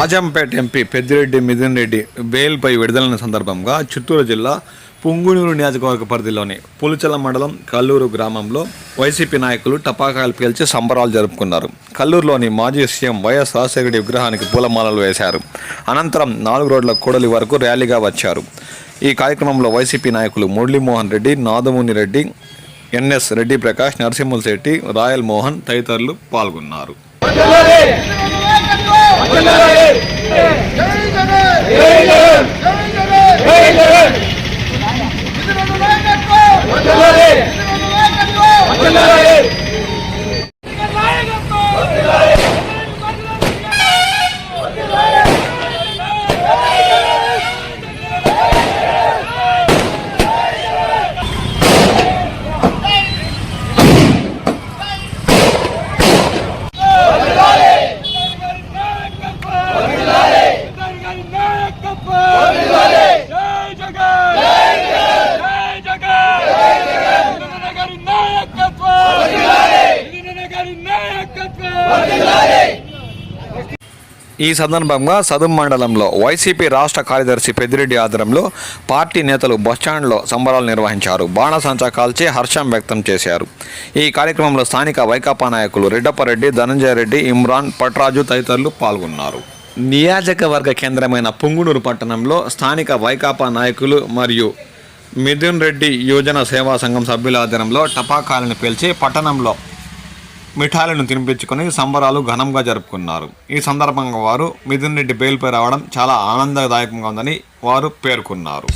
Rajampet MP Peddireddy Mithun Reddy బెయిల్పై విడుదలైన సందర్భంగా చిత్తూరు జిల్లా పుంగునూరు నియోజకవర్గ పరిధిలోని పులిచల మండలం కల్లూరు గ్రామంలో వైసీపీ నాయకులు టపాకాయలు పేల్చి సంబరాలు జరుపుకున్నారు. కల్లూరులోని మాజీ సీఎం వైఎస్ రాజశేఖర రెడ్డి విగ్రహానికి పూలమాలలు వేశారు. అనంతరం నాలుగు రోడ్ల కూడలి వరకు ర్యాలీగా వచ్చారు. ఈ కార్యక్రమంలో వైసీపీ నాయకులు మురళీమోహన్ రెడ్డి నాదముని రెడ్డి ఎన్ఎస్ రెడ్డి ప్రకాష్ నరసింహుల శెట్టి రాయల్ మోహన్ తదితరులు పాల్గొన్నారు. ఈ సందర్భంగా సదుం మండలంలో వైసీపీ రాష్ట్ర కార్యదర్శి పెద్దిరెడ్డి ఆధ్వర్యంలో పార్టీ నేతలు బస్టాండ్లో సంబరాలు నిర్వహించారు. బాణసంచా కాల్చి హర్షం వ్యక్తం చేశారు. ఈ కార్యక్రమంలో స్థానిక వైకాపా నాయకులు రెడ్డప్పరెడ్డి ధనంజయ రెడ్డి ఇమ్రాన్ పట్రాజు తదితరులు పాల్గొన్నారు. నియోజకవర్గ కేంద్రమైన పుంగునూరు పట్టణంలో స్థానిక వైకాపా నాయకులు మరియు మిథున్ రెడ్డి యోజన సేవా సంఘం సభ్యుల ఆధ్వర్యంలో టపాకాలను పేల్చి పట్టణంలో మిఠాయిలను తినిపించుకొని సంబరాలు ఘనంగా జరుపుకున్నారు. ఈ సందర్భంగా వారు మిథున్ రెడ్డి బెయిల్పై రావడం చాలా ఆనందదాయకంగా ఉందని వారు పేర్కొన్నారు.